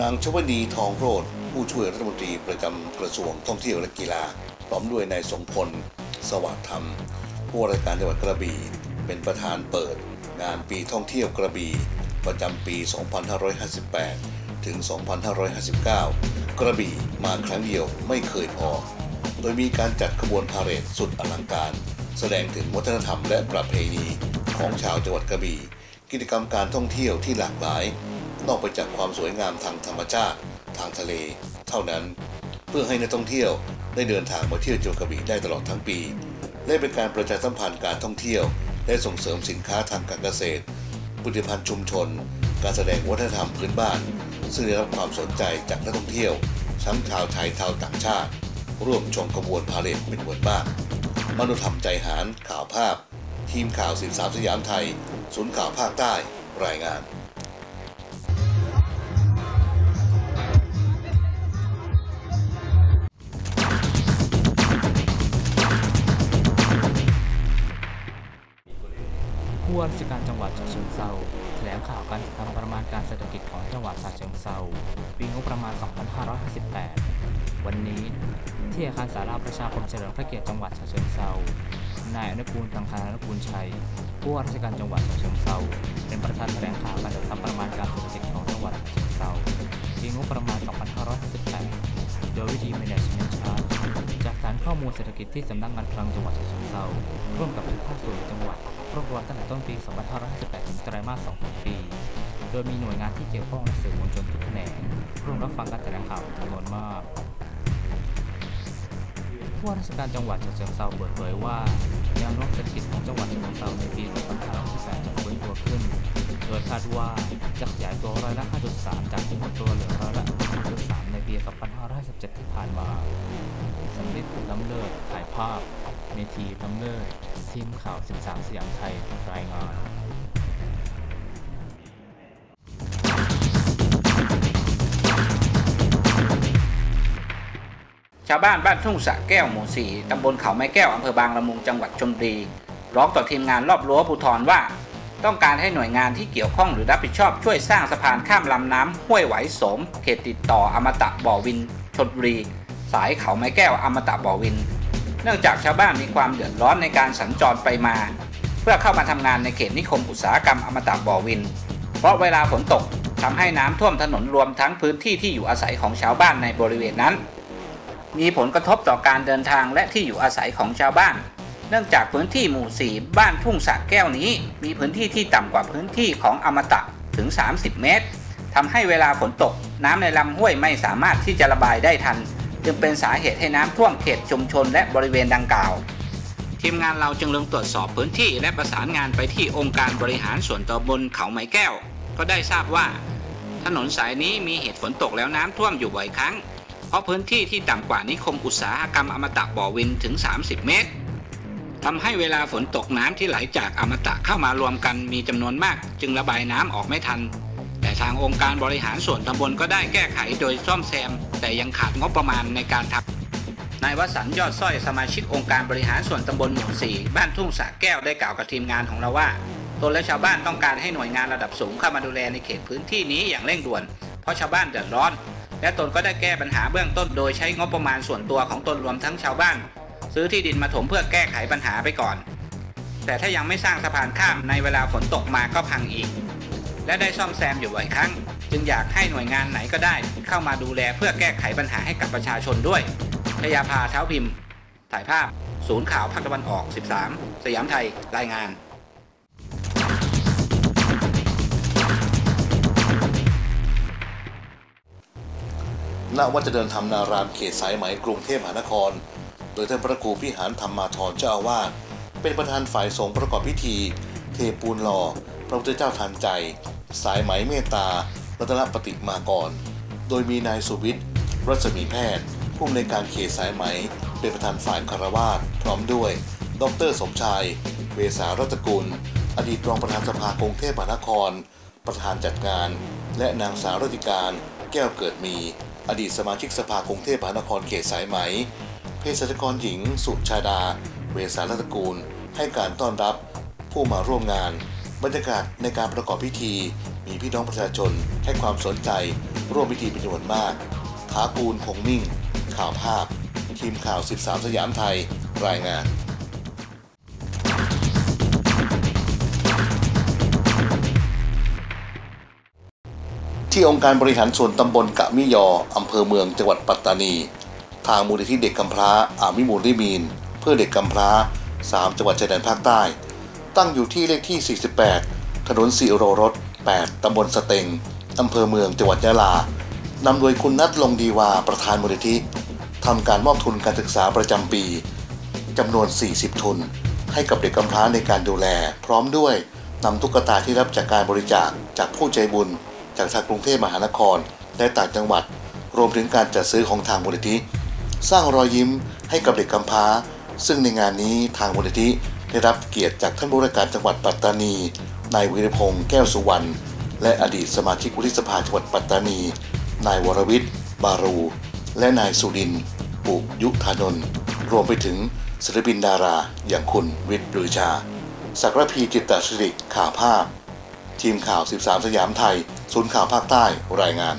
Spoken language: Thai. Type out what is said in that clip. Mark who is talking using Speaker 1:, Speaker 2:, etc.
Speaker 1: นางชวนีทองโรธผู้ช่วยรัฐมนตรีประจำกระทรวงท่องเที่ยวและกีฬาพร้อมด้วยนายสมพล สวัสดิ์ธรรม ผู้ว่าราชการจังหวัดกระบี่ เป็นประธานเปิด งานปีท่องเที่ยวกระบี่ประจำปี 2558 ถึง 2559 กระบี่มาครั้งเดียวไม่เคยพอ โดยมีการจัดขบวนพาเหรดสุดอลังการ แสดงถึงวัฒนธรรมและประเพณีของชาวจังหวัดกระบี่ กิจกรรมการท่องเที่ยวที่หลากหลาย นอกไปจากความสวยงามทางธรรมชาติ ทางทะเล เท่านั้น เพื่อให้นักท่องเที่ยวได้เดินทางมาเที่ยวจังกระบี่ได้ตลอดทั้งปี และเป็นการประชาสัมพันธ์การท่องเที่ยว และส่งเสริมสินค้าทางการเกษตรผลิตภัณฑ์ชุมชน การแสดงวัฒนธรรมพื้นบ้าน ซึ่งได้รับความสนใจจากนักท่องเที่ยวทั้งชาวไทยชาวต่างชาติ ร่วมชมกระบวนพาเหรดเป็นจำนวนมากมนุธรรมใจหารข่าวภาพ ทีมข่าวสิบสามสยามไทย ศูนย์ข่าวภาคใต้รายงาน
Speaker 2: ผู้ว่าราชการจังหวัดฉะเชิงเทราแถลงข่าวการจัดทำประมาณการเศรษฐกิจของจังหวัดฉะเชิงเทราปีงบประมาณ 2558 วันนี้ ที่อาคารสาราประชาคมเฉลิมพระเกียรติจังหวัดฉะเชิงเทรานายอนุกูลกังคารอนุกูลชัย ผู้ว่าราชการจังหวัดฉะเชิงเทราเป็นประธานแถลงข่าวการจัดทำประมาณการเศรษฐกิจของจังหวัดฉะเชิงเทราปีงบประมาณ 2558 โดยวิธี management chart จากฐานข้อมูลเศรษฐกิจที่สำนักงานคลังจังหวัดฉะเชิงเทราร่วมกับทุกภาคส่วนจังหวัด รวบรวมตั้งแต่ต้นปี 2558 ถึงไตรมาส 2 ของปี โดยมีหน่วยงานที่เกี่ยวข้องและสื่อมวลชนทุกแขนงร่วมรับฟังการแถลงข่าวจำนวนมากผู้ว่าราชการจังหวัดฉะเชิงเทราเปิดเผยว่า แนวโน้มเศรษฐกิจของจังหวัดฉะเชิงเทราในปี 2558 จะฟื้นตัวขึ้น โดยคาดว่าจะขยายตัวร้อยละ 5.3 จากที่หดตัวเหลือร้อยละ3.3ในปี 2557 ที่ผ่านมาสำลิดล้ำเลิศถ่ายภาพ เมทีล้ำเลิศทีมข่าว 13 สยามไทย รายงาน
Speaker 3: ชาวบ้านบ้านทุ่งสะแก้วหมู่สี่ตำบลเขาไม้แก้ว อำเภอบางละมุงจังหวัดชลบุรี ร้องต่อทีมงานรอบรั้วภูทรว่า ต้องการให้หน่วยงานที่เกี่ยวข้องหรือรับผิดชอบช่วยสร้างสะพานข้ามลำน้ำห้วยไหวโสม เขตติดต่ออมตะบ่อวินชลบุรี สายเขาไม้แก้วอมตะบ่อวิน เนื่องจากชาวบ้านมีความเดือดร้อนในการสัญจรไปมา เพื่อเข้ามาทำงานในเขตนิคมอุตสาหกรรมอมตะบ่อวิน เพราะเวลาฝนตกทำให้น้ำท่วมถนนรวมทั้งพื้นที่ที่อยู่อาศัยของชาวบ้านในบริเวณนั้น มีผลกระทบต่อการเดินทางและที่อยู่อาศัยของชาวบ้าน เนื่องจากพื้นที่หมู่4บ้านทุ่งสะแก้วนี้ มีพื้นที่ที่ต่ำกว่าพื้นที่ของอมตะถึง 30 เมตรทำให้เวลาฝนตก น้ำในลำห้วยไม่สามารถที่จะระบายได้ทัน จึงเป็นสาเหตุให้น้ำท่วมเขตชุมชนและบริเวณดังกล่าว ทีมงานเราจึงลงตรวจสอบพื้นที่และประสานงานไปที่องค์การบริหารส่วนตำบลเขาไม้แก้ว ก็ได้ทราบว่า ถนนสายนี้มีเหตุฝนตกแล้วน้ำท่วมอยู่บ่อยครั้ง เพราะพื้นที่ที่ต่ำกว่านิคมอุตสาหกรรมอมตะบ่อวินถึง 30 เมตรทำให้เวลาฝนตกน้ำที่ไหลจากอมตะเข้ามารวมกันมีจำนวนมาก จึงระบายน้ำออกไม่ทัน ทางองค์การบริหารส่วนตำบลก็ได้แก้ไขโดยซ่อมแซม แต่ยังขาดงบประมาณในการทำนายวสันต์ยอดสร้อยสมาชิกองค์การบริหารส่วนตำบลหมู่สี่บ้านทุ่งสะแก้วได้กล่าวกับทีมงานของเราว่าตนและชาวบ้านต้องการให้หน่วยงานระดับสูงเข้ามาดูแลในเขตพื้นที่นี้อย่างเร่งด่วน เพราะชาวบ้านเดือดร้อน และตนก็ได้แก้ปัญหาเบื้องต้นโดยใช้งบประมาณส่วนตัวของตนรวมทั้งชาวบ้าน ซื้อที่ดินมาถมเพื่อแก้ไขปัญหาไปก่อน แต่ถ้ายังไม่สร้างสะพานข้ามในเวลาฝนตกมาก็พังอีก และได้ซ่อมแซมอยู่บ่อยครั้ง จึงอยากให้หน่วยงานไหนก็ได้ เข้ามาดูแลเพื่อแก้ไขปัญหาให้กับประชาชนด้วยพยาภาเท้าพิมพ์ ถ่ายภาพ ศูนย์ข่าวภาคตะวันออก 13 สยามไทยรายงาน
Speaker 1: ณวัดเจริญธรรมนารามเขตสายไหมกรุงเทพมหานคร โดยท่านพระครูพิหารธรรมมาธรเจ้าอาวาสเป็นประธานฝ่ายสงฆ์ประกอบพิธี เทปูนหล่อพระพุทธเจ้าทันใจ สายไหมเมตตา รัตนปฏิมากร โดยมีนายสุวิทย์รัศมีแพทย์ ผู้อำนวยการเขตสายไหม เป็นประธานฝ่ายคารวาสพร้อมด้วย ดรสมชาย เวสารัตกุล อดีตรองประธานสภากรุงเทพมหานคร ประธานจัดงาน และนางสาวรัติการ แก้วเกิดมี อดีตสมาชิกสภากรุงเทพมหานครเขตสายไหมเภสัชกรหญิง สุชาดา เวสารัตกูล ให้การต้อนรับผู้มาร่วมงาน บรรยากาศในการประกอบพิธี มีพี่น้องประชาชนให้ความสนใจ ร่วมพิธีเป็นจำนวนมากท้ากูลคงมิ่ง ข่าวภาพ ทีมข่าว 13 สยามไทย รายงานที่องค์การบริหารส่วนตำบลกะมิยอ อำเภอเมืองจังหวัดปัตตานี ทางมูลนิธิเด็กกำพร้าอามิมูลริมีน เพื่อเด็กกำพร้า 3 จังหวัดชายแดนภาคใต้ ตั้งอยู่ที่เลขที่ 48 ถนนสีโรรส 8 ตำบลสเต็ง อำเภอเมืองจังหวัดยะลานำโดยคุณนัทลงดีวาประธานมูลนิธิทำการมอบทุนการศึกษาประจำปีจำนวน 40 ทุน ให้กับเด็กกำพร้าในการดูแล พร้อมด้วยนำตุ๊กตาที่รับจากการบริจาคจากผู้ใจบุญ จากทางกรุงเทพมหานคร และต่างจังหวัด รวมถึงการจัดซื้อของทางมูลนิธิสร้างรอยยิ้มให้กับเด็กกำพร้า ซึ่งในงานนี้ทางมูลนิธิ ได้รับเกียรติจากท่านผู้ว่าการจังหวัดปัตตานี นายวีรพงษ์แก้วสุวรรณ และอดีตสมาชิกวุฒิสภาจังหวัดปัตตานี นายวรวิทย์ บารู และนายสุรินปุกยุทธานนท์รวมไปถึงศิลปินดาราอย่างคุณวิทย์ปรือชา สักรพีจิตตสิริข่าวภาพ ทีมข่าว 13 สยามไทย ศูนย์ข่าวภาคใต้รายงาน